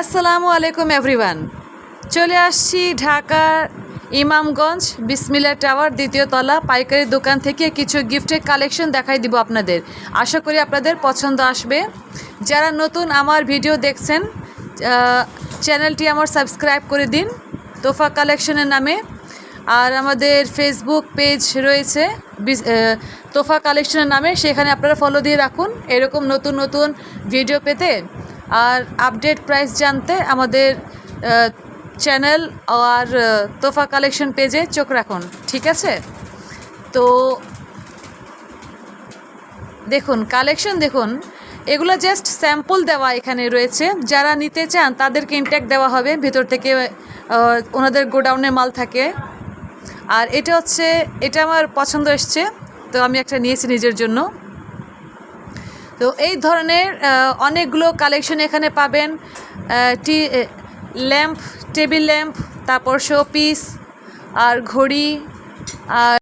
আসসালামু আলাইকুম, এভরিওয়ান। চলে আসছি ঢাকার ইমামগঞ্জ বিসমিল্লা টাওয়ার দ্বিতীয় তলা পাইকারি দোকান থেকে কিছু গিফটের কালেকশন দেখাই দিব আপনাদের। আশা করি আপনাদের পছন্দ আসবে। যারা নতুন আমার ভিডিও দেখছেন চ্যানেলটি আমার সাবস্ক্রাইব করে দিন, তোফা কালেকশনের নামে। আর আমাদের ফেসবুক পেজ রয়েছে তোফা কালেকশনের নামে। সেখানে আপনারা ফলো দিয়ে রাখুন। এরকম নতুন নতুন ভিডিও পেতে আর আপডেট প্রাইস জানতে আমাদের চ্যানেল আর তোফা কালেকশন পেজে চোখ রাখুন, ঠিক আছে? তো দেখুন কালেকশন দেখুন, এগুলো জাস্ট স্যাম্পল দেওয়া এখানে রয়েছে। যারা নিতে চান, তাদেরকে ইনটেক দেওয়া হবে, ভেতর থেকে ওনাদের গোডাউনে মাল থাকে। আর এটা হচ্ছে, এটা আমার পছন্দ এসছে, তো আমি একটা নিয়েছি নিজের জন্য। তো এই ধরনের অনেকগুলো কালেকশন এখানে পাবেন টি ল্যাম্প টেবিল ল্যাম্প তারপর শো পিস আর ঘড়ি, আর